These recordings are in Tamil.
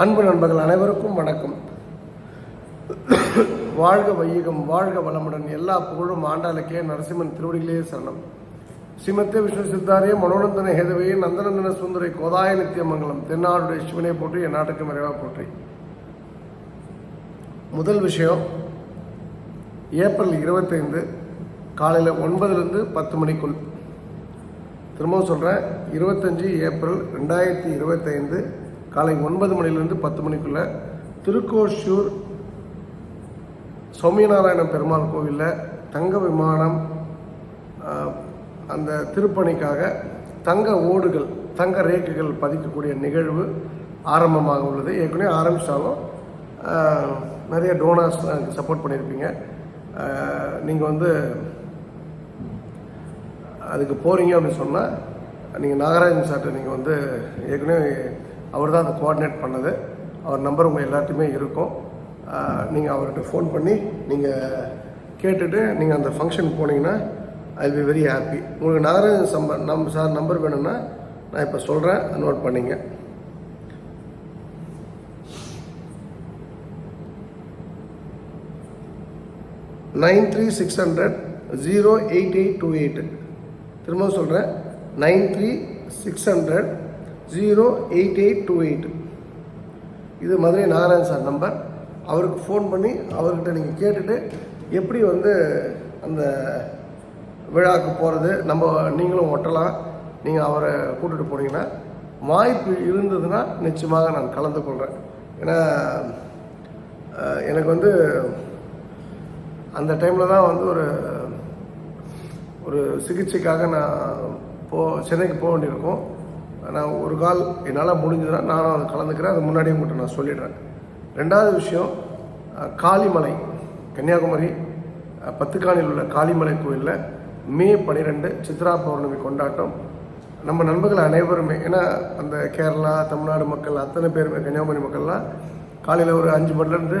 அன்பு நண்பர்கள் அனைவருக்கும் வணக்கம். வாழ்க வையகம் வாழ்க வளமுடன். எல்லா புகழும் ஆண்டாளுக்கே நரசிம்மன் திருவடிகளே சரணம். ஸ்ரீமத்தே விஷ்ணு சித்தாரிய மனோநந்தன ஹேதவையே நந்தநந்தன சுந்தரை கோதாய நித்தியமங்கலம் தென்னாடுடைய சிவனை போற்றி என் நாட்டுக்கு மறைவாக போற்றி. முதல் விஷயம் ஏப்ரல் இருபத்தைந்து காலையில் ஒன்பதுலேருந்து பத்து மணிக்குள். திரும்பவும் சொல்கிறேன் இருபத்தஞ்சி ஏப்ரல் ரெண்டாயிரத்தி இருபத்தைந்து காலை ஒன்பது மணிலேருந்து பத்து மணிக்குள்ளே திருக்கோஷூர் சௌமியநாராயண பெருமாள் கோவிலில் தங்க விமானம் அந்த திருப்பணிக்காக தங்க ஓடுகள் தங்க ரேக்குகள் பதிக்கக்கூடிய நிகழ்வு ஆரம்பமாக உள்ளது. ஏற்கனவே ஆரம்பித்தாலும் நிறைய டோனர்ஸ் சப்போர்ட் பண்ணியிருப்பீங்க. நீங்கள் வந்து அதுக்கு போகிறீங்க அப்படின்னு சொன்னால் நீங்கள் நாகராஜன் சார்ட்ட நீங்கள் வந்து ஏற்கனவே அவர் தான் அதை கோஆர்டினேட் பண்ணது. அவர் நம்பர் உங்கள் எல்லாத்தையுமே இருக்கும். நீங்கள் அவர்கிட்ட ஃபோன் பண்ணி நீங்கள் கேட்டுட்டு நீங்கள் அந்த ஃபங்க்ஷன் போனீங்கன்னா ஐ பி வெரி ஹாப்பி உங்களுக்கு நாகராஜன் சம்பர் நம் சார் நம்பர் வேணும்னா நான் இப்போ சொல்கிறேன் நோட் பண்ணிங்க. Nine three six hundred zero eight eight two eight திரும்ப சொல்கிறேன் nine three six hundred zero eight eight two eight. இது மதுரை நாராயண் சார் நம்பர். அவருக்கு ஃபோன் பண்ணி அவர்கிட்ட நீங்கள் கேட்டுட்டு எப்படி வந்து அந்த விழாவுக்கு போகிறது நம்ம நீங்களும் ஒட்டலாம். நீங்கள் அவரை கூட்டிகிட்டு போனீங்கன்னா வாய்ப்பு இருந்ததுன்னா நிச்சயமாக நான் கலந்து கொள்கிறேன் ஏன்னா எனக்கு வந்து அந்த டைமில் தான் வந்து ஒரு ஒரு சிகிச்சைக்காக நான் போ சென்னைக்கு போக வேண்டியிருக்கும். நான் ஒரு கால் என்னால் முடிஞ்சதுன்னா நானும் அதை கலந்துக்கிறேன். அது முன்னாடியே உங்கள்கிட்ட நான் சொல்லிடுறேன். ரெண்டாவது விஷயம் காளிமலை கன்னியாகுமரி பத்துக்காணியில் பத்துக்கானில் உள்ள காளிமலை கோயிலில் மே பன்னிரெண்டு சித்ரா பௌர்ணமி கொண்டாட்டம். நம்ம நண்பர்கள் அனைவருமே ஏன்னா அந்த கேரளா தமிழ்நாடு மக்கள் அத்தனை பேருமே கன்னியாகுமரி மக்கள்லாம் காலையில் ஒரு அஞ்சு மணிலேருந்து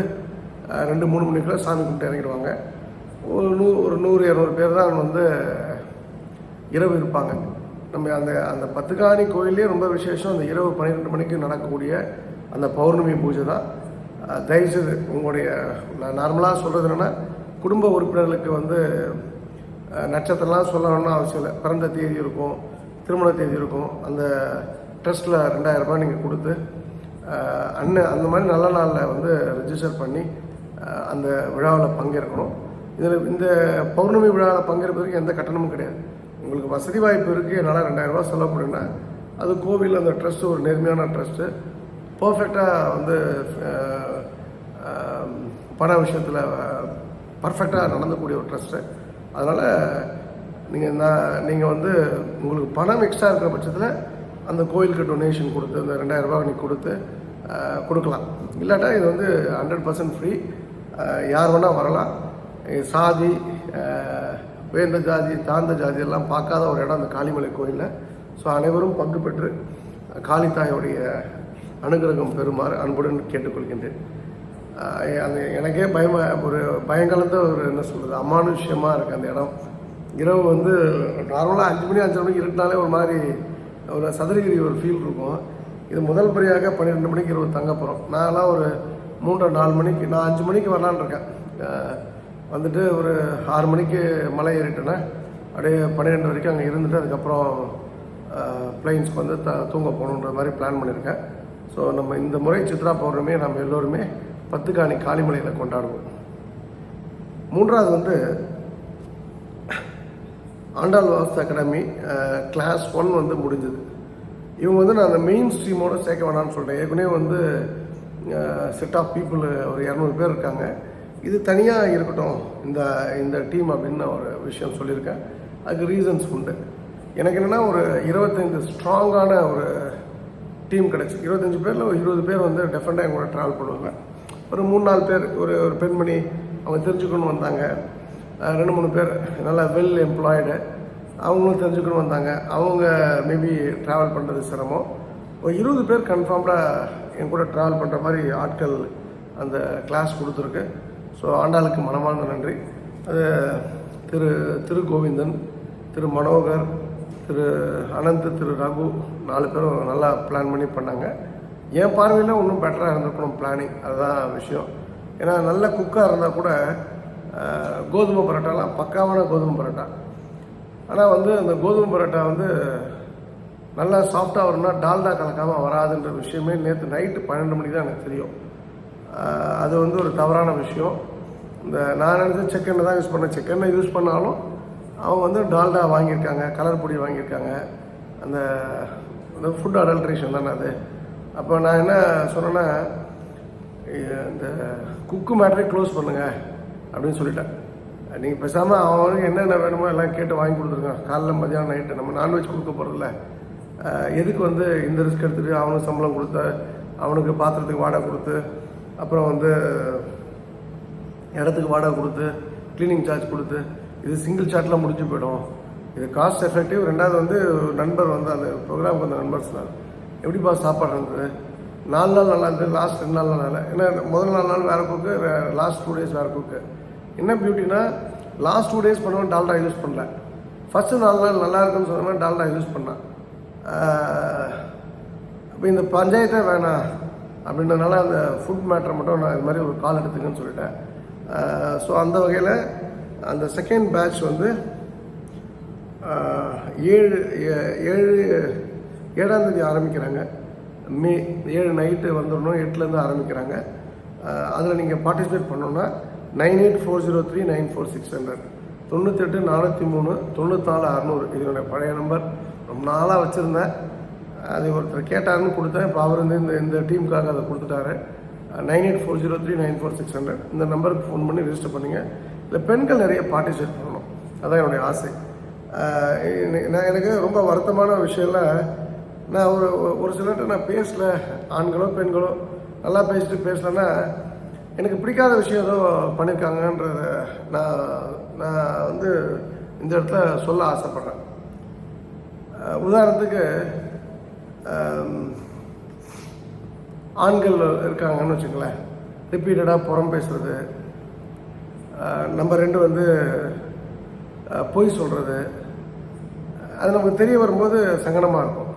ரெண்டு மூணு மணிக்குள்ள சாமி கும்பிட்டு இறங்கிடுவாங்க. ஒரு நூ ஒரு நூறு இரநூறு பேர் தான் வந்து இரவு இருப்பாங்க. நம்ம அந்த அந்த பத்துக்காணி கோயிலே ரொம்ப விசேஷம். அந்த இரவு பன்னிரெண்டு மணிக்கு நடக்கக்கூடிய அந்த பௌர்ணமி பூஜை தான். தயவுசெய்து உங்களுடைய நான் நார்மலாக சொல்கிறது என்னென்னா குடும்ப உறுப்பினர்களுக்கு வந்து நட்சத்திரம்லாம் சொல்லணும்னு அவசியம் இல்லை. பிறந்த தேதி இருக்கும் திருமண தேதி இருக்கும். அந்த ட்ரஸ்ட்டில் ரெண்டாயிரம் ரூபாய் நீங்கள் கொடுத்து அண்ணன் அந்த மாதிரி நல்ல நாளில் வந்து ரிஜிஸ்டர் பண்ணி அந்த விழாவில் பங்கேற்கணும். இதில் இந்த பௌர்ணமி விழாவில் பங்கேற்பதற்கு எந்த கட்டணமும் கிடையாது. உங்களுக்கு வசதி வாய்ப்பு இருக்குது என்னால் ரெண்டாயிரரூபா சொல்ல செலவு அது கோவில் அந்த ட்ரஸ்ட்டு ஒரு நேர்மையான ட்ரஸ்ட்டு பர்ஃபெக்டாக வந்து பண விஷயத்தில் பர்ஃபெக்டாக நடந்தக்கூடிய ஒரு ட்ரஸ்ட்டு அதனால் நீங்கள் நான் நீங்கள் வந்து உங்களுக்கு பணம் எக்ஸ்ட்ரா இருக்கிற பட்சத்தில் அந்த கோயிலுக்கு டொனேஷன் கொடுத்து அந்த ரெண்டாயிரரூபா நீங்கள் கொடுத்து கொடுக்கலாம். இல்லாட்டா இது வந்து ஹண்ட்ரட் பர்சன்ட் ஃப்ரீ யார் வேணால் வரலாம். சாதி வேண்ட ஜாதி தாழ்ந்த ஜாதி எல்லாம் பார்க்காத ஒரு இடம் அந்த காளிமலை கோயிலில். ஸோ அனைவரும் பங்கு பெற்று காளித்தாயோடைய அனுகிரகம் பெறுமாறு அன்புடன் கேட்டுக்கொள்கின்றேன். அந்த எனக்கே பயமா ஒரு பயங்கலந்த ஒரு என்ன சொல்கிறது அமானுஷ்யமாக இருக்குது அந்த இடம். இரவு வந்து நார்மலாக அஞ்சு மணி அஞ்சு மணிக்கு இருட்டினாலே ஒரு மாதிரி ஒரு சதுரகிரி ஒரு ஃபீல் இருக்கும். இது முதல் முறையாக பன்னிரெண்டு மணிக்கு இரவு தங்க போகிறோம் நான்லாம் ஒரு மூன்று நாலு மணிக்கு நான் அஞ்சு மணிக்கு வரலான்னு இருக்கேன். வந்துட்டு ஒரு ஆறு மணிக்கு மலை ஏறிட்டேன்னா அப்படியே பன்னிரெண்டு வரைக்கும் அங்கே இருந்துட்டு அதுக்கப்புறம் பிளைன்ஸ்க்கு வந்து த தூங்க போகணுன்ற மாதிரி பிளான் பண்ணியிருக்கேன் ஸோ நம்ம இந்த முறை சித்ரா பௌர்ணமியை நம்ம எல்லோருமே பத்துக்காணி காளிமலையில் கொண்டாடுவோம். மூன்றாவது வந்து Andal Vastu academy class one வந்து முடிஞ்சது. இவங்க வந்து நான் அந்த மெயின் ஸ்ட்ரீமோடு சேர்க்க வேணாம்னு சொல்கிறேன் ஏற்கனவே வந்து செட் ஆஃப் பீப்புள் ஒரு இரநூறு பேர் இருக்காங்க. இது தனியாக இருக்கட்டும் இந்த இந்த டீம் அப்படின்னு ஒரு விஷயம் சொல்லியிருக்கேன். அதுக்கு ரீசன்ஸ் உண்டு. எனக்கு என்னென்னா ஒரு இருபத்தஞ்சி ஸ்ட்ராங்கான ஒரு டீம் கிடச்சி. இருபத்தஞ்சி பேரில் ஒரு இருபது பேர் வந்து டெஃபரெண்டாக எங்களோட ட்ராவல் பண்ணுவாங்க. ஒரு மூணு நாலு பேர் ஒரு ஒரு பெண்மணி அவங்க தெரிஞ்சுக்கணும் வந்தாங்க. ரெண்டு மூணு பேர் நல்லா வெல் எம்ப்ளாய்டு அவங்களும் தெரிஞ்சுக்கணும் வந்தாங்க. அவங்க மேபி ட்ராவல் பண்ணுறது சிரமம். ஒரு இருபது பேர் கன்ஃபார்ம்டாக என் கூட ட்ராவல் பண்ணுற மாதிரி ஆட்கள் அந்த கிளாஸ் கொடுத்துருக்கு. ஸோ ஆண்டாளுக்கு மனமார்ந்த நன்றி. அது திரு திரு கோவிந்தன் திரு மனோகர் திரு அனந்த் திரு ரகு நாலு பேரும் நல்லா பிளான் பண்ணி பண்ணாங்க. என் பார்வையில் இன்னும் பெட்டராக இருந்திருக்கணும் பிளானிங் அதுதான் விஷயம். ஏன்னா நல்ல குக்காக இருந்தால் கூட கோதுமை பரோட்டாலாம் பக்காவான கோதுமை பரோட்டா. ஆனால் வந்து அந்த கோதுமை பரோட்டா வந்து நல்லா சாஃப்டாக வரும்னா டால்டா கலக்காமல் வராதுன்ற விஷயமே நேற்று நைட்டு பன்னெண்டு மணிக்கு தான் எனக்கு தெரியும். அது வந்து ஒரு தவறான விஷயம். இந்த நான் நினச்ச செக்கெண்ணெய் தான் யூஸ் பண்ணேன் செக்கெண்ணை யூஸ் பண்ணாலும் அவங்க வந்து டால்டா வாங்கியிருக்காங்க கலர் பொடி வாங்கியிருக்காங்க. அந்த அந்த ஃபுட் அடல்ட்ரேஷன் தானே அது. அப்போ நான் என்ன சொன்னேன்னா இந்த குக்கு மேட்டரே க்ளோஸ் பண்ணுங்கள் அப்படின்னு சொல்லிட்டேன். நீங்கள் பேசாமல் அவனுக்கு என்னென்ன வேணுமோ எல்லாம் கேட்டு வாங்கி கொடுத்துருங்க. காலைல மதியானம் நைட்டு நம்ம நான்வெஜ் கொடுக்க போகிறதில்ல எதுக்கு வந்து இந்த ரிஸ்க் எடுத்துகிட்டு அவனுக்கு சம்பளம் கொடுத்து அவனுக்கு பாத்திரத்துக்கு வாடகை கொடுத்து அப்புறம் வந்து இடத்துக்கு வாடகை கொடுத்து க்ளீனிங் சார்ஜ் கொடுத்து இது சிங்கிள் சாட்டில் முடிஞ்சு போயிடும். இது காஸ்ட் எஃபெக்டிவ் ரெண்டாவது வந்து நண்பர் வந்து அந்த ப்ரோக்ராமுக்கு வந்த நண்பர் சொன்னார் எப்படிப்பா சாப்பாடு இருந்தது? நாலு நாள் நல்லா இருந்தது லாஸ்ட் ரெண்டு நாள் நல்லா இல்லை. ஏன்னா முதல் நாலு நாள் வேறு குக்கு லாஸ்ட் டூ டேஸ் வேறு குக்கு என்ன பியூட்டினா லாஸ்ட் டூ டேஸ் பண்ணவன் டால்டா யூஸ் பண்ணல. ஃபஸ்ட்டு நாலு நாள் நல்லா இருக்குன்னு சொன்னவன் டால்டா யூஸ் பண்ணான். அப்போ இந்த பஞ்சாயத்தை வேணாம். அப்படின்றதுனால அந்த ஃபுட் மேட்ரை மட்டும் நான் இது மாதிரி ஒரு கால் எடுத்துக்கன்னு சொல்லிட்டேன். ஸோ அந்த வகையில் அந்த செகண்ட் பேட்ச் வந்து ஏழு ஏ- ஏழு ஏழாம் தேதி ஆரம்பிக்கிறாங்க. மே ஏழு நைட்டு வந்துடணும் எட்டுலேருந்து ஆரம்பிக்கிறாங்க. அதில் நீங்கள் பார்ட்டிசிபேட் பண்ணோன்னா nine eight four zero three nine four six hundred. தொண்ணூத்தெட்டு நானூற்றி மூணு தொண்ணூத்தாலு அறநூறு. இது என்னுடைய பழைய நம்பர் ரொம்ப நாளாக வச்சுருந்தேன். அது ஒருத்தர் கேட்டாருன்னு கொடுத்தேன். இப்போ அவர் வந்து இந்த இந்த டீமுக்காக அதை கொடுத்துட்டாரு. Nine eight four zero three nine four six hundred. இந்த நம்பருக்கு ஃபோன் பண்ணி ரிஜிஸ்டர் பண்ணுங்கள் இல்லை பெண்கள் நிறைய பார்ட்டிசிபேட் பண்ணணும். அதான் என்னுடைய ஆசை. நான் எனக்கு ரொம்ப வருத்தமான விஷயம்ல நான் ஒரு ஒரு சிலர்கிட்ட நான் பேசல. ஆண்களோ பெண்களோ நல்லா பேசிட்டு பேசலன்னா எனக்கு பிடிக்காத விஷயம் ஏதோ பண்ணியிருக்காங்கன்றத நான் நான் வந்து இந்த இடத்துல சொல்ல ஆசைப்பட்றேன். உதாரணத்துக்கு ஆண்கள் இருக்காங்கன்னு வச்சுங்களேன் ரிப்பீட்டடாக புறம் பேசுறது. நம்பர் ரெண்டு வந்து பொய் சொல்கிறது அது நமக்கு தெரிய வரும்போது சங்கடமாக இருக்கும்.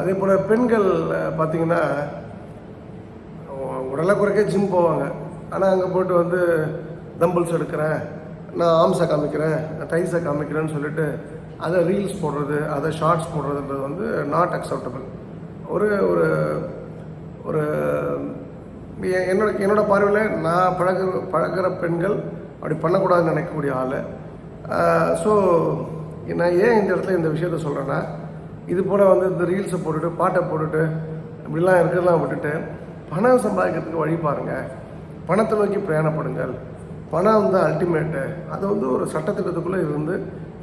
அதே போல் பெண்கள் பார்த்திங்கன்னா பார்த்தீங்கன்னா உடலை குறைக்க ஜிம் போவாங்க. ஆனால் அங்கே போயிட்டு வந்து தம்பிள்ஸ் எடுக்கிறேன் நான் ஆம்ஸை காமிக்கிறேன் தைஸை காமிக்கிறேன்னு சொல்லிட்டு அதை ரீல்ஸ் போடுறது அதை ஷார்ட்ஸ் போடுறதுன்றது வந்து நாட் அக்செப்டபிள் ஒரு ஒரு ஒரு என்னோட என்னோட பார்வையில் நான் பழகுற பழகுற பெண்கள் அப்படி பண்ணக்கூடாதுன்னு நினைக்கக்கூடிய ஆள். ஸோ நான் ஏன் இந்த இடத்துல இந்த விஷயத்த சொல்கிறேன்னா இது போல் வந்து இந்த ரீல்ஸை போட்டுட்டு பாட்டை போட்டுட்டு இப்படிலாம் இருக்கிறதெல்லாம் விட்டுட்டு பணம் சம்பாதிக்கிறதுக்கு வழி பாருங்கள் பணத்தை நோக்கி பிரயாணப்படுங்கள். பணம் வந்து அல்டிமேட்டு அது வந்து ஒரு சட்டத்திட்டத்துக்குள்ளே இருந்து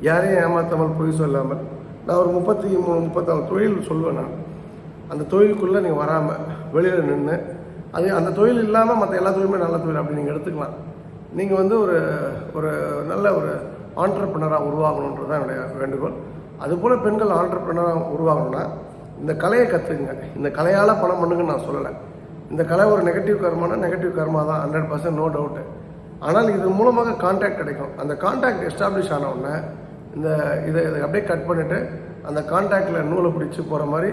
யாரையும் ஏமாத்தாமல் பொய் சொல்லாமல் நான் ஒரு முப்பத்தி மூணு முப்பத்தாறு தொழில் சொல்லுவேன் நான். அந்த தொழிலுக்குள்ளே நீங்கள் வராமல் வெளியில் நின்று அது அந்த தொழில் இல்லாமல் மற்ற எல்லா தொழிலுமே நல்ல தொழில் அப்படி நீங்கள் எடுத்துக்கலாம். நீங்கள் வந்து ஒரு ஒரு நல்ல ஒரு ஆண்டர்பிரினராக உருவாகணுன்றது தான் என்னுடைய வேண்டுகோள். அதுபோல் பெண்கள் ஆண்டர்பிரினராக உருவாகணும்னா இந்த கலையை கற்றுக்குங்க இந்த கலையால் பணம் பண்ணுங்கன்னு நான் சொல்லலை. இந்த கலை ஒரு நெகட்டிவ் கர்மானா நெகட்டிவ் கர்மா தான் ஹண்ட்ரட் பர்சன்ட் நோ டவுட்டு ஆனால் இது மூலமாக கான்டாக்ட் கிடைக்கும். அந்த கான்டாக்ட் எஸ்டாப்ளிஷ் ஆன உடனே இந்த இதை இதை அப்படியே கட் பண்ணிவிட்டு அந்த கான்டாக்டில் நூலை பிடிச்சி போகிற மாதிரி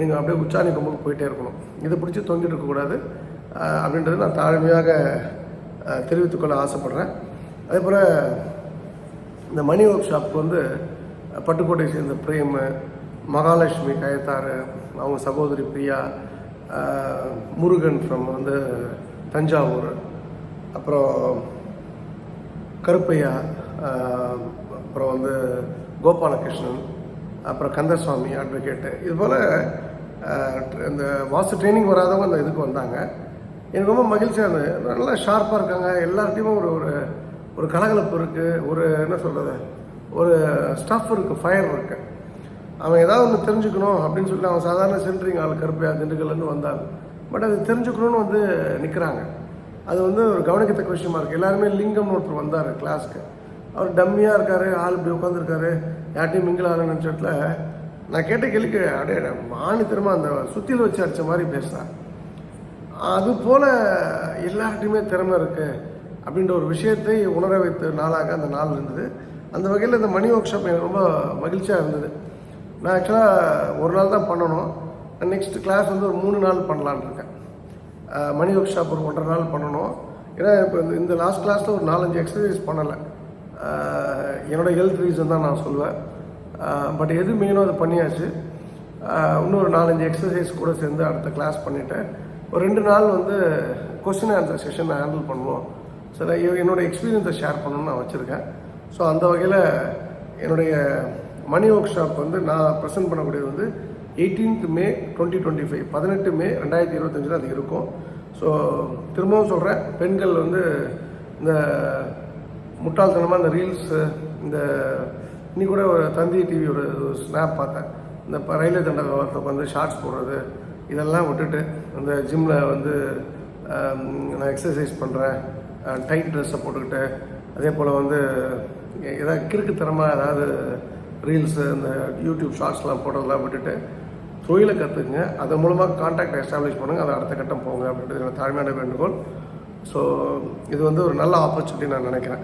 நீங்கள் அப்படியே உச்சாணி கொம்புக்கு போயிட்டே இருக்கணும். இதை பிடிச்சி தொங்கிட்டு இருக்கக்கூடாது அப்படின்றது நான் தாழ்மையாக தெரிவித்துக்கொள்ள ஆசைப்பட்றேன். அதே போல் இந்த மணி ஒர்க் ஷாப்புக்கு வந்து பட்டுக்கோட்டை சேர்ந்த பிரேம் மகாலட்சுமி கயத்தாறு அவங்க சகோதரி பிரியா முருகன் ஃப்ரம் வந்து தஞ்சாவூர் அப்புறம் கருப்பையா அப்புறம் வந்து கோபாலகிருஷ்ணன் அப்புறம் கந்தசுவாமி அட்வொகேட்டு இது போல் இந்த வாஸ்து ட்ரைனிங் வராதவங்க அந்த இதுக்கு வந்தாங்க. எனக்கு ரொம்ப மகிழ்ச்சியாக இருந்தது. நல்லா ஷார்ப்பாக இருக்காங்க. எல்லார்ட்டையுமே ஒரு ஒரு ஒரு கலகலப்பு இருக்குது ஒரு என்ன சொல்கிறது ஒரு ஸ்டஃப் இருக்குது ஃபயர் இருக்குது அவன் ஏதாவது ஒன்று தெரிஞ்சுக்கணும் அப்படின்னு சொல்லிட்டு அவன் சாதாரண சென்ட்ரிங் ஆள் கருப்பையா திண்டுக்கல்னு வந்தார் பட் அது தெரிஞ்சுக்கணும்னு வந்து நிற்கிறாங்க அது வந்து ஒரு கவனிக்கத்தக்க விஷயமா இருக்குது எல்லாருமே லிங்கம்னு ஒருத்தர் வந்தார் கிளாஸ்க்கு அவர் டம்மியாக இருக்காரு ஆள் இப்படி உட்காந்துருக்காரு யார்ட்டையும் மிங்கில் ஆகலன்னு நினச்சத்துல நான் கேட்ட கேள்விக்கு அப்படியே மானித்தரமா அந்த சுத்தியில் வச்சு அடித்த மாதிரி பேசுகிறேன் அது போல் எல்லார்ட்டையுமே திறமை இருக்குது அப்படின்ற ஒரு விஷயத்தை உணர வைத்த நாளாக அந்த நாள் இருந்தது. அந்த வகையில் இந்த மணி ஒர்க் ஷாப் எனக்கு ரொம்ப மகிழ்ச்சியாக இருந்தது. நான் ஆக்சுவலாக ஒரு நாள் தான் பண்ணணும். நெக்ஸ்ட் கிளாஸ் வந்து ஒரு மூணு நாள் பண்ணலான்னு இருக்கேன். மணி ஒர்க் ஷாப் ஒரு ஒன்றரை நாள் பண்ணணும். ஏன்னா இப்போ இந்த- இந்த லாஸ்ட் கிளாஸில் ஒரு நாலஞ்சு எக்ஸசைஸ் பண்ணலை. என்னோடய என்னோட ஹெல்த் ரீசன் தான் நான் சொல்லுவேன் பட் எது மெயினோ அதை பண்ணியாச்சு. இன்னொரு நாலஞ்சு எக்ஸசைஸ் கூட சேர்ந்து அடுத்த கிளாஸ் பண்ணிவிட்டேன் ஒரு ரெண்டு நாள் வந்து கொஸ்டின் ஆன்சர் செஷன் ஹேண்டில் பண்ணுவோம். சரி எ- என்னோடய எக்ஸ்பீரியன்ஸை ஷேர் பண்ணணும்னு நான் வச்சுருக்கேன். ஸோ அந்த வகையில் என்னுடைய மணி ஒர்க் ஷாப் வந்து நான் ப்ரெசென்ட் பண்ணக்கூடியது வந்து 18th மே டுவெண்ட்டி டுவெண்ட்டி ஃபைவ் பதினெட்டு மே ரெண்டாயிரத்தி இருபத்தஞ்சில் அது இருக்கும். ஸோ திரும்பவும் சொல்கிறேன் பெண்கள் வந்து இந்த முட்டாள்தனமாக இந்த ரீல்ஸு இந்த இன்னி கூட ஒரு தந்தி டிவி ஒரு ஸ்னாப் பார்த்தேன். இந்த இப்போ ரயில்வே தண்டத்தில் வந்து ஷார்ட்ஸ் போடுறது இதெல்லாம் விட்டுட்டு அந்த ஜிம்மில் வந்து நான் எக்ஸசைஸ் பண்ணுறேன் டைட் ட்ரெஸ்ஸை போட்டுக்கிட்டு அதே போல் வந்து ஏதாவது கிறுக்குத்தனமாக ஏதாவது ரீல்ஸு இந்த யூடியூப் ஷார்ட்ஸ்லாம் போடுறதெல்லாம் விட்டுட்டு தொழிலை கற்றுக்குங்க அதன் மூலமாக கான்டாக்ட் எஸ்டாப்ளிஷ் பண்ணுங்கள் அதை அடுத்த கட்டம் போங்க அப்படின்றது என்னோட தாழ்மையான வேண்டுகோள். ஸோ இது வந்து ஒரு நல்ல ஆப்பர்ச்சுனிட்டி நான் நினைக்கிறேன்.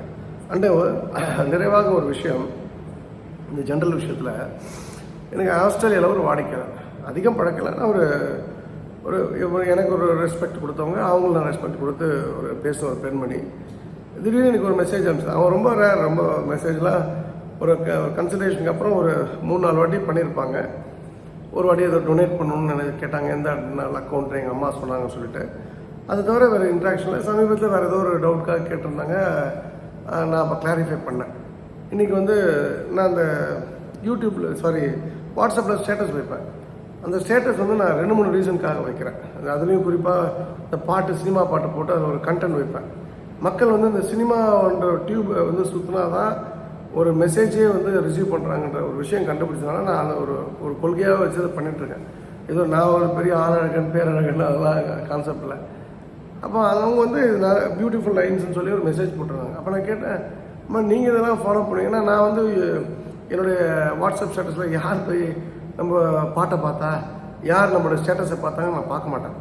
அண்டு நிறைவாக ஒரு விஷயம் இந்த ஜென்ரல் விஷயத்தில் எனக்கு ஆஸ்திரேலியாவில் ஒரு வாடிக்கையாளர் அதிகம் பழக்கலை. நான் ஒரு ஒரு எனக்கு ஒரு ரெஸ்பெக்ட் கொடுத்தவங்க அவங்களும் நான் ரெஸ்பெக்ட் கொடுத்து ஒரு பேசின ஒரு பெண்மணி. திடீர்னு எனக்கு ஒரு மெசேஜ் அனுப்பிச்சு அவன் ரொம்ப ரேர் ரொம்ப மெசேஜ்லாம் ஒரு கன்சல்டேஷனுக்கு அப்புறம் ஒரு மூணு நாலு வாட்டி பண்ணியிருப்பாங்க ஒரு வாட்டி அதை டொனேட் பண்ணணும்னு எனக்கு கேட்டாங்க. எந்த நாள் அக்கௌண்ட் எங்கள் அம்மா சொன்னாங்கன்னு சொல்லிட்டு. அது தவிர வேறு இன்ட்ராக்ஷனில் சமீபத்தில் வேறு ஏதோ ஒரு டவுட்காக கேட்டிருந்தாங்க. நான் அப்போ கிளாரிஃபை பண்ணேன். இன்றைக்கி வந்து நான் அந்த யூடியூப்பில் சாரி வாட்ஸ்அப்பில் ஸ்டேட்டஸ் வைப்பேன். அந்த ஸ்டேட்டஸ் வந்து நான் ரெண்டு மூணு ரீசனுக்காக வைக்கிறேன். அது அதுலேயும் குறிப்பாக இந்த பாட்டு சினிமா பாட்டு போட்டு அதில் ஒரு கண்டென்ட் வைப்பேன். மக்கள் வந்து இந்த சினிமான்ற டியூப் வந்து சுற்றினா தான் ஒரு மெசேஜே வந்து ரிசீவ் பண்ணுறாங்கன்ற ஒரு விஷயம் கண்டுபிடிச்சதுனால நான் அதை ஒரு ஒரு கொள்கையாக வச்சு அதை பண்ணிகிட்ருக்கேன் ஏதோ நான் ஒரு பெரிய ஆளழகன் பேரழகன் அதெல்லாம் கான்செப்டில் அப்போ அவங்க வந்து பியூட்டிஃபுல் லைன்ஸ்னு சொல்லி ஒரு மெசேஜ் போட்டுருவாங்க அப்போ நான் கேட்டேன் அம்மா நீங்கள் இதெல்லாம் ஃபாலோ பண்ணுவீங்கன்னா நான் வந்து என்னுடைய வாட்ஸ்அப் ஸ்டேட்டஸில் யார் போய் நம்ம பாட்டை பார்த்தா யார் நம்மளோட ஸ்டேட்டஸை பார்த்தாங்க நான் பார்க்க மாட்டேன்.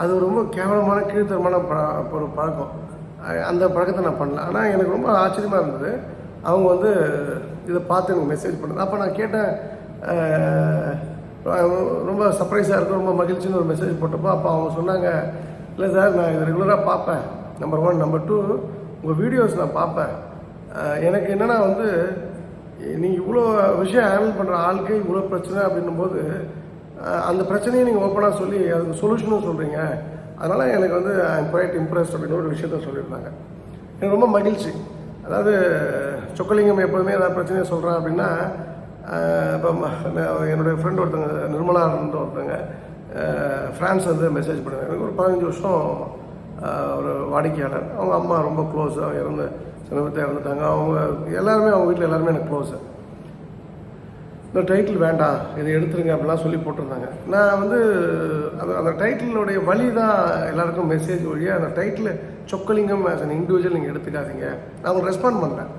அது ரொம்ப கேவலமான கீழ்த்தரமான ப ஒரு பழக்கம். அந்த பழக்கத்தை நான் பண்ணல. ஆனால் எனக்கு ரொம்ப ஆச்சரியமாக இருந்தது. அவங்க வந்து இதை பார்த்து எனக்கு மெசேஜ் பண்ணது அப்போ நான் கேட்டேன் ரொம்ப சர்ப்ரைஸாக இருக்கும் ரொம்ப மகிழ்ச்சின்னு ஒரு மெசேஜ் போட்டப்போ அப்போ அவங்க சொன்னாங்க இல்லை சார் நான் இது ரெகுலராக பார்ப்பேன். நம்பர் ஒன் நம்பர் டூ உங்கள் வீடியோஸ் நான் பார்ப்பேன். எனக்கு என்னென்னா வந்து நீங்கள் இவ்வளோ விஷயம் ஹேண்டில் பண்ணுற ஆளுக்கு இவ்வளோ பிரச்சனை அப்படின்னும் போது அந்த பிரச்சனையை நீங்கள் ஓப்பனாக சொல்லி அதுக்கு சொல்யூஷனும் சொல்கிறீங்க அதனால் எனக்கு வந்து ஐ எம் குவைட் இம்ப்ரெஸ் அப்படின்னு ஒரு விஷயத்த சொல்லியிருந்தாங்க. எனக்கு ரொம்ப மகிழ்ச்சி. அதாவது சொக்கலிங்கம் எப்போதுமே ஏதாவது பிரச்சனையை சொல்கிறேன் அப்படின்னா இப்போ ம- நான் என்னுடைய ஃப்ரெண்ட் ஒருத்தங்க நிர்மலான்ற ஒருத்தங்க ஃப்ரான்ஸ் வந்து மெசேஜ் பண்ணுவேன் எனக்கு ஒரு பதினஞ்சு வருஷம் ஒரு வாடிக்கையாளர். அவங்க அம்மா ரொம்ப க்ளோஸாக இறந்து சமீபத்தில் இறந்துட்டாங்க. அவங்க எல்லாருமே அவங்க வீட்டில் எல்லாருமே எனக்கு க்ளோஸு இந்த டைட்டில் வேண்டாம் இதை எடுத்துருங்க அப்படிலாம் சொல்லி போட்டிருந்தாங்க. நான் வந்து அந்த அந்த டைட்டிலுடைய வழி தான் எல்லாருக்கும் மெசேஜ் வழியாக அந்த title Chockalingam as an individual நீங்கள் எடுத்துக்காதீங்க. நான் அவங்களுக்கு ரெஸ்பாண்ட் பண்ணுறேன்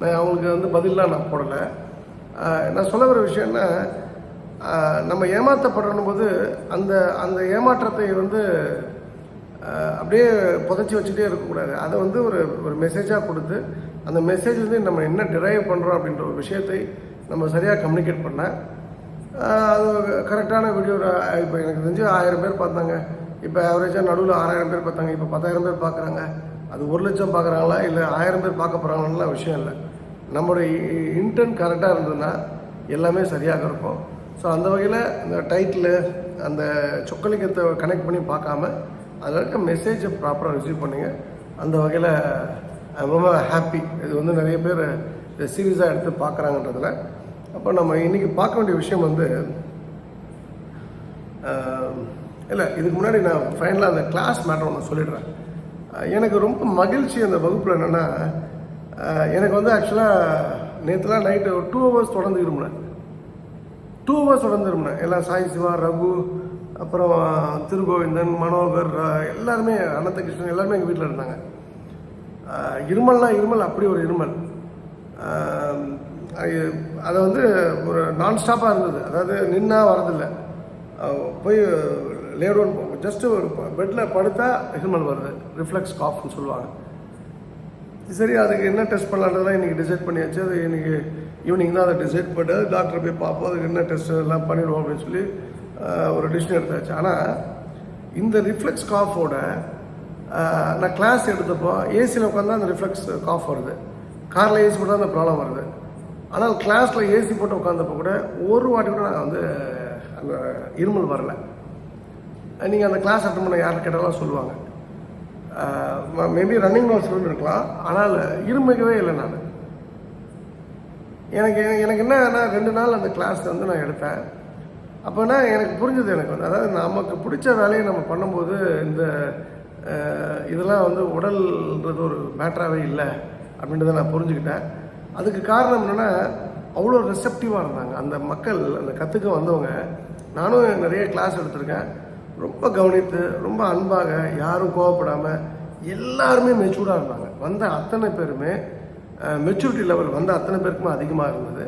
நான் அவங்களுக்கு வந்து பதிலாக நான் போடலை. நான் சொல்ல வர விஷயம்னா நம்ம ஏமாற்றப்படணும் போது அந்த அந்த ஏமாற்றத்தை வந்து அப்படியே புதைச்சி வச்சுட்டே இருக்கக்கூடாது. அதை வந்து ஒரு ஒரு மெசேஜாக கொடுத்து அந்த மெசேஜ் வந்து நம்ம என்ன டிரைவ் பண்ணுறோம் அப்படின்ற ஒரு விஷயத்தை நம்ம சரியாக கம்யூனிகேட் பண்ண அது கரெக்டான வீடியோ இப்போ எனக்கு தெரிஞ்சு ஆயிரம் பேர் பார்த்தாங்க. இப்போ ஆவரேஜாக நடுவில் ஆறாயிரம் பேர் பார்த்தாங்க. இப்போ பத்தாயிரம் பேர் பார்க்குறாங்க. அது ஒரு லட்சம் பார்க்குறாங்களா? இல்லை ஆயிரம் பேர் பார்க்க போகிறாங்கலாம் விஷயம் இல்லை. நம்மளுடைய இன்டென்ட் கரெக்டாக இருந்ததுன்னா எல்லாமே சரியாக இருக்கும். ஸோ அந்த வகையில் இந்த டைட்டில் அந்த சொக்கலிங்கத்தை கனெக்ட் பண்ணி பார்க்காம அதில் இருக்க மெசேஜை ப்ராப்பராக ரிசீவ் பண்ணுங்கள் அந்த வகையில் ரொம்ப ஹாப்பி இது வந்து நிறைய பேர் இதை சீரியஸாக எடுத்து பார்க்குறாங்கன்றதில். அப்போ நம்ம இன்றைக்கி பார்க்க வேண்டிய விஷயம் வந்து இல்லை இதுக்கு முன்னாடி நான் ஃபைனலாக அந்த கிளாஸ் மேட்டர் ஒன்று சொல்லிடுறேன். எனக்கு ரொம்ப மகிழ்ச்சி அந்த வகுப்பில் என்னென்னா எனக்கு வந்து ஆக்சுவலாக நேற்றுலாம் நைட்டு ஒரு டூ ஹவர்ஸ் தொடர்ந்து இருமுனேன் டூ ஹவர்ஸ் தொடர்ந்து எல்லாம் சாய் சிவா ரகு அப்புறம் திருகோவிந்தன் மனோகர் எல்லாருமே அனந்தகிருஷ்ணன் எல்லாருமே எங்கள் வீட்டில் இருந்தாங்க. இருமல்னா இருமல் அப்படி ஒரு இருமல். அதை வந்து ஒரு நான் ஸ்டாப்பாக இருந்தது. அதாவது நின்னா வரதில்லை போய் லேடோன் ஜஸ்ட்டு ஒரு பெட்டில் படுத்தா இருமல் வருது. ரிஃப்ளெக்ஸ் காஃப்னு சொல்லுவாங்க. சரி அதுக்கு என்ன டெஸ்ட் பண்ணலான்றதெல்லாம் இன்றைக்கி டிசைட் பண்ணியாச்சு. அது இன்றைக்கி ஈவினிங் தான் அதை டிசைட் பண்ணி டாக்டரை போய் பார்ப்போம் அதுக்கு என்ன டெஸ்ட் எல்லாம் பண்ணிடுவோம் அப்படின்னு சொல்லி ஒரு டிசிஷன் எடுத்தாச்சு. ஆனால் இந்த ரிஃப்ளெக்ஸ் காஃபோட நான் கிளாஸ் எடுத்தப்போ ஏசியில் உட்காந்தா அந்த ரிஃப்ளெக்ஸ் காஃப் வருது. காரில் ஏசி போட்டால் அந்த ப்ராப்ளம் வருது. ஆனால் கிளாஸில் ஏசி போட்டு உட்காந்தப்போ கூட ஒரு வாட்டி கூட நான் வந்து அந்த இருமல் வரலை. நீங்கள் அந்த கிளாஸ் அட்டன் பண்ண யார் கேட்டாலும் சொல்லுவாங்க. மேபி ரன்னிங் நோட்ஸ் இருக்கலாம். ஆனால் இருமிக்கவே இல்லை நான். எனக்கு எனக்கு என்னன்னா ரெண்டு நாள் அந்த கிளாஸ் வந்து நான் எடுத்தேன். அப்போனா எனக்கு புரிஞ்சது எனக்கு வந்து. அதாவது நமக்கு பிடிச்ச வேலையை நம்ம பண்ணும்போது இந்த இதெல்லாம் வந்து உடல்ன்றது ஒரு மேட்டராகவே இல்லை அப்படின்றத நான் புரிஞ்சுக்கிட்டேன். அதுக்கு காரணம் என்னென்னா அவ்வளோ ரிசப்டிவாக இருந்தாங்க. அந்த மக்கள் அந்த கற்றுக்க வந்தவங்க. நானும் நிறைய கிளாஸ் எடுத்திருக்கேன். ரொம்ப கவனித்து ரொம்ப அன்பாக யாரும் கோவப்படாமல் எல்லாருமே மெச்சூர்டாக இருந்தாங்க. வந்த அத்தனை பேருமே மெச்சூரிட்டி லெவல் வந்த அத்தனை பேருக்குமே அதிகமாக இருந்தது.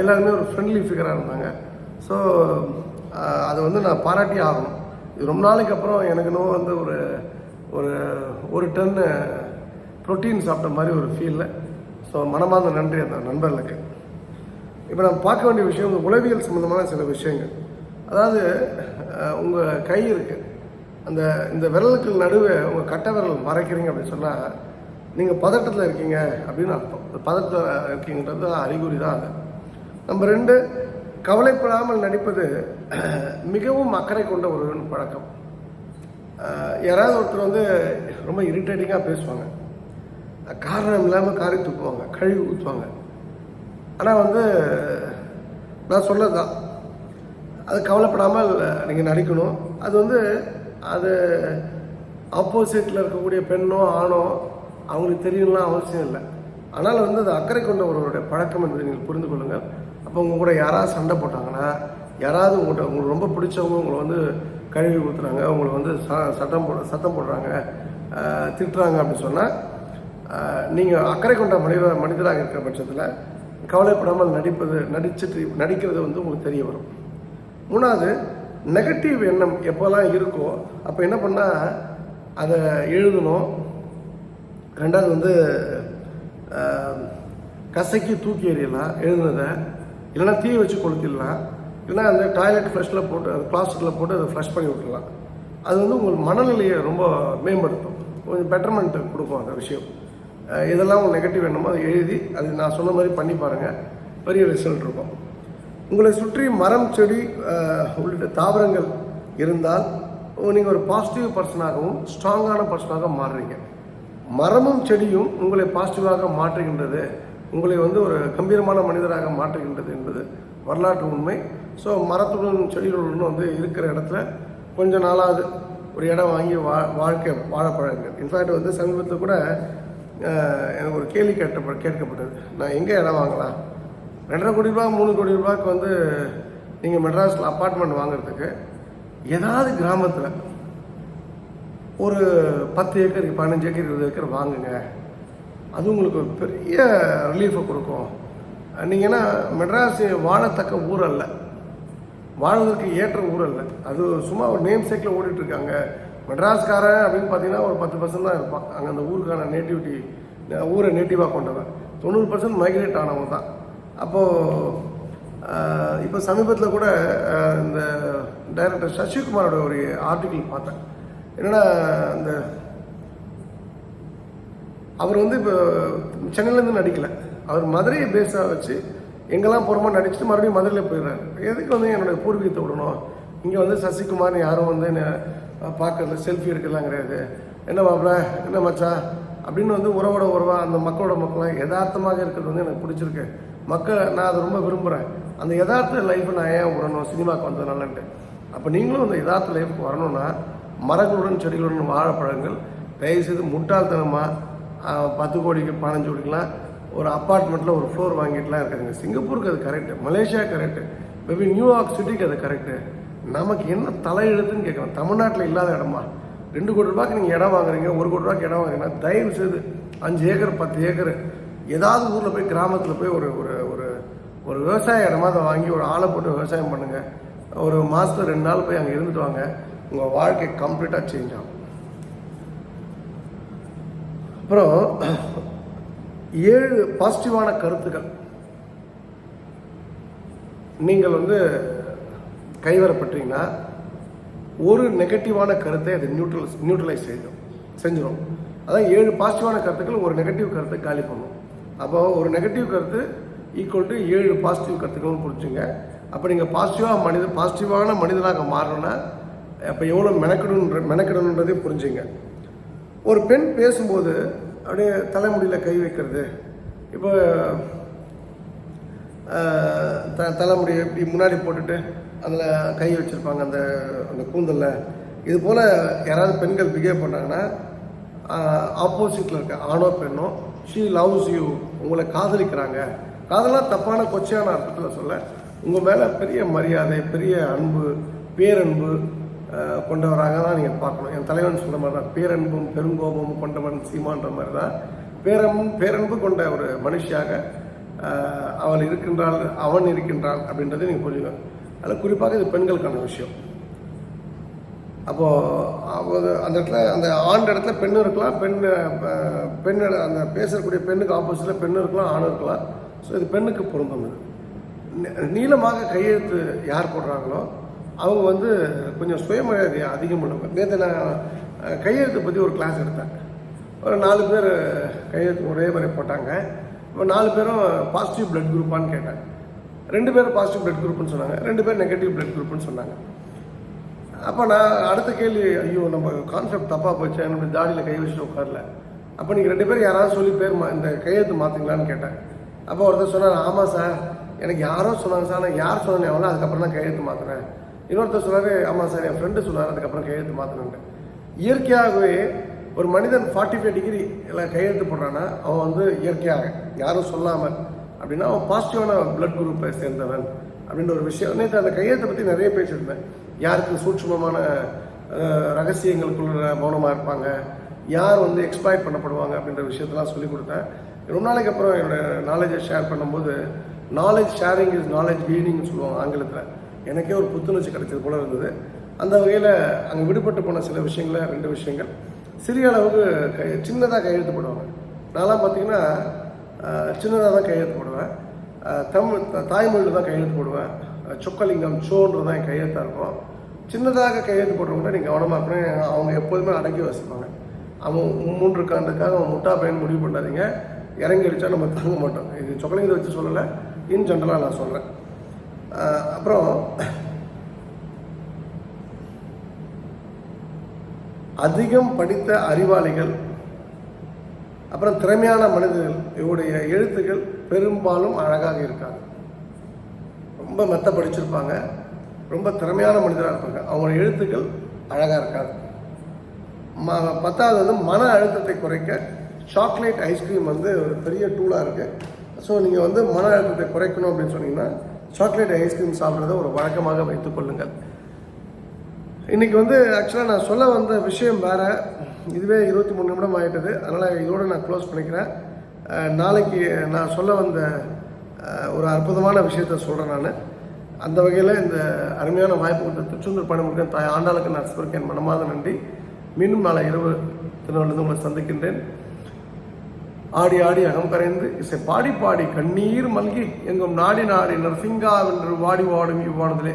எல்லாருமே ஒரு ஃப்ரெண்ட்லி ஃபிகராக இருந்தாங்க. ஸோ அதை வந்து நான் பாராட்டி ஆகணும். இது ரொம்ப நாளைக்கு அப்புறம் எனக்கு இன்னும் வந்து ஒரு ஒரு ஒரு டன்னு ப்ரோட்டீன் சாப்பிட்ட மாதிரி ஒரு ஃபீலில் ஸோ மனமார்ந்த நன்றி அந்த நண்பர்களுக்கு. இப்போ நம்ம பார்க்க வேண்டிய விஷயம் உளவியல் சம்மந்தமான சில விஷயங்கள். அதாவது உங்கள் கை இருக்குது அந்த இந்த விரலுக்கு நடுவே உங்கள் கட்டை விரல் மறைக்கிறீங்க அப்படின்னு சொன்னால் நீங்கள் பதட்டத்தில் இருக்கீங்க அப்படின்னு அர்த்தம். இந்த பதட்டத்தில் இருக்கீங்கன்றது அறிகுறி தான் அது. நம்ம ரெண்டு கவலைப்படாமல் நடிப்பது மிகவும் அக்கறை கொண்ட ஒரு பழக்கம். யாராவது ஒருத்தர் வந்து ரொம்ப இரிட்டேட்டிங்காக பேசுவாங்க. காரணம் இல்லாமல் காரி துப்புவாங்க கழுவி ஊற்றுவாங்க ஆனால் வந்து நான் சொன்னது தான் அது கவலைப்படாமல் நீங்கள் நடிக்கணும். அது வந்து அது ஆப்போசிட்டில் இருக்கக்கூடிய பெண்ணோ ஆணோ அவங்களுக்கு தெரியலாம் அவசியம் இல்லை. ஆனால் வந்து அது அக்கறை கொண்ட ஒருவருடைய பழக்கம் என்பதை நீங்கள் புரிந்து கொள்ளுங்கள். அப்போ உங்கள் கூட யாராவது சண்டை போட்டாங்கன்னா யாராவது உங்கள்கிட்ட உங்களுக்கு ரொம்ப பிடிச்சவங்க உங்களை வந்து கழுவி ஊற்றுறாங்க உங்களை வந்து ச சட்டம் போட சத்தம் போடுறாங்க திட்டுறாங்க அப்படின்னு சொன்னால் நீங்கள் அக்கறை கொண்ட மனித மனிதராக இருக்கிற பட்சத்தில் கவலைப்படாமல் நடிப்பது நடிச்சிட்டு நடிக்கிறது வந்து உங்களுக்கு தெரிய வரும். மூணாவது நெகட்டிவ் எண்ணம் எப்போல்லாம் இருக்கோ அப்போ என்ன பண்ணால் அதை எழுதணும். ரெண்டாவது வந்து கசக்கி தூக்கி எறியலாம் எழுதுனதை. இல்லைன்னா தீ வச்சு கொளுத்திடலாம். இல்லைன்னா அந்த டாய்லெட் ஃப்ரெஷ்ஷில் போட்டு அது பிளாஸ்டிக்கில் போட்டு அதை ஃப்ரெஷ் பண்ணி விட்டுலாம் அது வந்து உங்கள் மனநிலையை ரொம்ப மேம்படுத்தும். கொஞ்சம் பெட்டர்மெண்ட் கொடுக்கும் அந்த விஷயம். இதெல்லாம் உங்களுக்கு நெகட்டிவ் எண்ணமோ அதை எழுதி அது நான் சொன்ன மாதிரி பண்ணி பாருங்கள் பெரிய ரிசல்ட் இருக்கும். உங்களை சுற்றி மரம் செடி உள்ளிட்ட தாவரங்கள் இருந்தால் நீங்கள் ஒரு பாசிட்டிவ் பர்சனாகவும் ஸ்ட்ராங்கான பர்சனாக மாறுறீங்க. மரமும் செடியும் உங்களை பாசிட்டிவாக மாற்றுகின்றது. உங்களை வந்து ஒரு கம்பீரமான மனிதராக மாற்றுகின்றது என்பது வரலாற்று உண்மை. ஸோ மரத்துடன் செடிகளுடன் வந்து இருக்கிற இடத்துல கொஞ்ச நாளாவது ஒரு இடம் வாங்கி வா வாழ்க்கை வாழ பழகுங்க இன்ஃபேக்ட் வந்து சமீபத்தில் கூட எனக்கு ஒரு கேள்வி கேட்ட கேட்கப்பட்டது. நான் எங்கே இடம் வாங்கலாம்? ரெண்டரை கோடி ரூபா மூணு கோடி ரூபாய்க்கு வந்து நீங்கள் மெட்ராஸில் அப்பார்ட்மெண்ட் வாங்குறதுக்கு ஏதாவது கிராமத்தில் ஒரு பத்து ஏக்கர் பதினஞ்சு ஏக்கர் இருபது ஏக்கர் வாங்குங்க. அது உங்களுக்கு ஒரு பெரிய ரிலீஃபை கொடுக்கும். நீங்கள் ஏன்னா மெட்ராஸ் வாழத்தக்க ஊர் அல்ல. வாழ்வதற்கு ஏற்ற ஊர் அல்ல. அது சும்மா ஒரு நேம் சேக்கில் ஓடிட்டுருக்காங்க மெட்ராஸ்காரன் அப்படின்னு பார்த்தீங்கன்னா ஒரு பத்து பர்சன்ட் தான் இருப்பான். அங்கே அந்த ஊருக்கான நேட்டிவிட்டி ஊரை நேட்டிவாக கொண்டவன். தொண்ணூறு பர்சன்ட் மைக்ரேட் ஆனவங்க தான். அப்போது இப்போ சமீபத்தில் கூட இந்த டைரக்டர் சசிகுமாரோட ஒரு ஆர்டிக்கிள் பார்த்தேன். என்னென்னா அந்த அவர் வந்து இப்போ சென்னையிலேருந்து நடிக்கலை. அவர் மதுரையை பேஸாக வச்சு எங்கெல்லாம் போகிறோமோ நடிச்சுட்டு மறுபடியும் மதுரையில் போயிடுறாரு. எதுக்கு வந்து என்னுடைய பூர்வீகத்தை விடணும்? இங்கே வந்து சசிகுமார்னு யாரும் வந்து என்ன பார்க்கறது செல்ஃபி எடுக்கலாம் கிடையாது. என்ன மாப்பிள்ள என்ன மச்சா அப்படின்னு வந்து உறவோட உறவா அந்த மக்களோட மக்களாக யதார்த்தமாக இருக்கிறது வந்து எனக்கு பிடிச்சிருக்கு. மக்கள் நான் அதை ரொம்ப விரும்புகிறேன் அந்த யதார்த்த லைஃப்பை நான் ஏன் விடணும்? சினிமாவுக்கு வந்ததுனாலன்ட்டு அப்போ நீங்களும் அந்த யதார்த்த லைஃபுக்கு வரணும்னா மரங்களுடன் செடிகளுடன் வாழைப்பழங்கள் பழங்கள் தயவுசெய்து முட்டாள்தனமாக பத்து கோடிக்கு பதினஞ்சு கோடிக்கெலாம் ஒரு அப்பார்ட்மெண்ட்டில் ஒரு ஃப்ளோர் வாங்கிட்டுலாம் இருக்காங்க சிங்கப்பூருக்கு அது correct Malaysia correct maybe New York சிட்டிக்கு அது கரெக்டு நமக்கு என்ன தலையெழுத்துன்னு கேட்குறேன். தமிழ்நாட்டில் இல்லாத இடமா? ரெண்டு கோடி ரூபாய்க்கு நீங்கள் இடம் வாங்குறீங்க ஒரு கோடி ரூபாய்க்கு இடம் வாங்குறீங்கன்னா தயவு செய்து அஞ்சு ஏக்கர் பத்து ஏக்கர் ஏதாவது ஊரில் போய் கிராமத்தில் போய் ஒரு ஒரு ஒரு ஒரு விவசாய இடமா அதை வாங்கி ஒரு ஆளை போட்டு விவசாயம் பண்ணுங்கள் ஒரு மாதத்துல ரெண்டு நாள் போய் அங்கே இருந்துட்டு வாங்க. உங்கள் வாழ்க்கை கம்ப்ளீட்டாக சேஞ்ச் ஆகும். அப்புறம் ஏழு பாசிட்டிவான கருத்துக்கள். நீங்கள் வந்து கைவரப்பட்டீங்கன்னா ஒரு நெகட்டிவான கருத்தை அது நியூட்ரல் நியூட்ரலைஸ் செய்யும் செஞ்சிடும் அதான் ஏழு பாசிட்டிவான கருத்துக்கள் ஒரு நெகட்டிவ் கருத்தை காலி பண்ணும். அப்போ ஒரு நெகட்டிவ் கருத்து ஈக்குவல் டு ஏழு பாசிட்டிவ் கருத்துக்கள்னு புரிஞ்சுங்க. அப்போ நீங்கள் பாசிட்டிவாக மனித பாசிட்டிவான மனிதனாக மாறணும்னா அப்போ எவ்வளோ மெனக்கிடணுன்ற மெனக்கிடணுன்றதே புரிஞ்சுங்க. ஒரு பெண் பேசும்போது அப்படியே தலைமுடியில் கை வைக்கிறது. இப்போ த தலைமுடி இப்படி முன்னாடி போட்டுட்டு அதில் கை வச்சுருப்பாங்க அந்த அந்த கூந்தலில். இது போல் யாராவது பெண்கள் பிஹேவ் பண்ணாங்கன்னா ஆப்போசிட்டில் இருக்க ஆணோ பெண்ணோ ஷீ லவ்ஸ் யூ உங்களை காதலிக்கிறாங்க. காதலாம் தப்பான கொச்சையான அர்த்தத்தில் சொல்ல உங்கள் மேலே பெரிய மரியாதை பெரிய அன்பு பேரன்பு கொண்டவராக தான் நீங்கள் பார்க்கணும். என் தலைவன் சொன்ன மாதிரி தான் பேரன்பும் பெருங்கோபமும் கொண்டவன் சீமான்ற மாதிரி தான் பேரன்பும் பேரன்பு கொண்ட ஒரு மனுஷியாக அவள் இருக்கின்றாள் அவன் இருக்கின்றான் அப்படின்றதை நீங்கள் புரிஞ்சுக்கணும். அதில் குறிப்பாக இது பெண்களுக்கான விஷயம். அப்போது அந்த இடத்துல அந்த ஆண் இடத்துல பெண் இருக்கலாம் பெண் பெண் அந்த பேசக்கூடிய பெண்ணுக்கு ஆப்போசிட்டில் பெண் இருக்கலாம் ஆணும் இருக்கலாம். ஸோ இது பெண்ணுக்கு பொருந்தும் இது. நீளமாக கையெழுத்து யார் போடுறாங்களோ அவங்க வந்து கொஞ்சம் சுயமரியாதை அதிகம் உள்ளவங்க. நேற்று நான் கையெழுத்து பற்றி ஒரு கிளாஸ் எடுத்தேன். ஒரு நாலு பேர் கையெழுத்து ஒரே மாதிரி போட்டாங்க. இப்போ நாலு பேரும் பாசிட்டிவ் பிளட் குரூப்பான்னு கேட்டேன் ரெண்டு பேரும் பாசிட்டிவ் பிளட் குரூப்னு சொன்னாங்க. ரெண்டு பேர் நெகட்டிவ் பிளட் குரூப்னு சொன்னாங்க. அப்போ நான் அடுத்த கேள்வி ஐயோ நம்ம கான்செப்ட் தப்பாக போச்சு நம்ம தாடியில் கை வச்சுட்டு உட்காரல. அப்போ நீங்கள் ரெண்டு பேரும் யாராவது சொல்லி பேர் மா இந்த கையெழுத்து மாற்றிங்களான்னு கேட்டேன். அப்போ ஒருத்தர் சொன்னார் ஆமாம் சார் எனக்கு யாரோ சொன்னாங்க சார் நான் யார் சொன்னேன் எவ்வளோ அதுக்கப்புறம் தான் கையெழுத்து மாற்றினேன் இன்னொருத்தர் சொன்னார் ஆமாம் சார் என் ஃப்ரெண்டு சொன்னார் அதுக்கப்புறம் கையெழுத்து மாற்றினேன் இயற்கையாகவே ஒரு மனிதன் ஃபார்ட்டி ஃபைவ் டிகிரி எல்லாம் கையெழுத்து போடுறான்னா அவன் வந்து இயற்கையாக யாரும் சொல்லாமல் அப்படின்னா அவன் பாசிட்டிவான பிளட் குரூப்பை சேர்ந்தவன் அப்படின்ற ஒரு விஷயம். நேற்று அந்த கையெழுத்தை பற்றி நிறைய பேசியிருந்தேன். யாருக்கு சூட்சமமான ரகசியங்களுக்குள்ள மௌனமாக இருப்பாங்க யார் வந்து எக்ஸ்ப்ளாய்ட் பண்ணப்படுவாங்க அப்படின்ற விஷயத்தெல்லாம் சொல்லிக் கொடுத்தேன். ரொம்ப நாளைக்கு அப்புறம் என்னோடய நாலேஜை ஷேர் பண்ணும்போது நாலேஜ் ஷேரிங் இஸ் நாலேஜ் கெய்னிங்னு சொல்லுவாங்க ஆங்கிலத்தில். எனக்கே ஒரு புத்துணர்ச்சி கிடைச்சது போல இருந்தது. அந்த வகையில் அங்கே விடுபட்டு போன சில விஷயங்கள ரெண்டு விஷயங்கள். சிறிய அளவுக்கு கை சின்னதாக கையெழுத்து போடுவாங்க நான்லாம் பார்த்தீங்கன்னா சின்னதாக தான் கையெழுத்து போடுவேன். தமிழ் தாய்மொழியில் தான் கையெழுத்து போடுவேன். சொக்கலிங்கம் சோன்றது தான் என் கையெழுத்தாக இருக்கும். சின்னதாக கையெழுத்து போடுறவங்க நீங்கள் கவனமாக இருக்கணும். அவங்க எப்போதுமே அடக்கி வசிப்பாங்க அவன் மூன்று காண்டுக்காக அவன் முட்டா பையன் முடிவு பண்ணாதீங்க. இறங்கி அடித்தா நம்ம தாங்க மாட்டோம். இது சொக்கலிங்கத்தை வச்சு சொல்லலை. இன் ஜென்ரலாக நான் சொல்கிறேன் அப்புறம் அதிகம் படித்த அறிவாளிகள் அப்புறம் திறமையான மனிதர்கள் இவருடைய எழுத்துக்கள் பெரும்பாலும் அழகாக இருக்காது. ரொம்ப மெத்த படிச்சிருப்பாங்க. ரொம்ப திறமையான மனிதராக இருப்பாங்க. அவங்களோட எழுத்துக்கள் அழகாக இருக்காது. ம பத்தாவது வந்து மன அழுத்தத்தை குறைக்க சாக்லேட் ஐஸ்கிரீம் வந்து ஒரு பெரிய டூலாக இருக்குது ஸோ நீங்கள் வந்து மன அழுத்தத்தை குறைக்கணும் அப்படின்னு சொன்னீங்கன்னா சாக்லேட் ஐஸ்கிரீம் சாப்பிட்றத ஒரு வழக்கமாக வைத்துக் கொள்ளுங்கள். வந்து ஆக்சுவலாக நான் சொல்ல வந்த விஷயம் வேறு. இதுவே இருபத்தி மூணு நிமிடம் ஆகிட்டது அதனால் இதோட நான் க்ளோஸ் பண்ணிக்கிறேன். நாளைக்கு நான் சொல்ல வந்த ஒரு அற்புதமான விஷயத்த சொல்கிறேன் நான். அந்த வகையில் இந்த அருமையான வாய்ப்பு கொடுத்த திருச்செந்தூர் பணிமுருகன் தாய் ஆண்டாளுக்கு நான் என் மனமாத நன்றி. மீண்டும் நாளை இரவு திருநெல்வேலிருந்து உங்களை சந்திக்கின்றேன். ஆடி ஆடி அகம் கரைந்து இசை பாடி பாடி கண்ணீர் மல்கி எங்கும் நாடி நாடி நரசிங்கா வென்று வாடி வாடும் இவ்வாடுதலே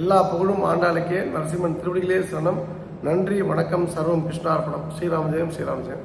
எல்லா புகழும் ஆண்டாளுக்கே நரசிம்மன் திருவடிகளே சரணம். நன்றி வணக்கம் சர்வம் கிருஷ்ணார்ப்பணம் ஸ்ரீராமஜெயம் ஸ்ரீராமஜெயம்.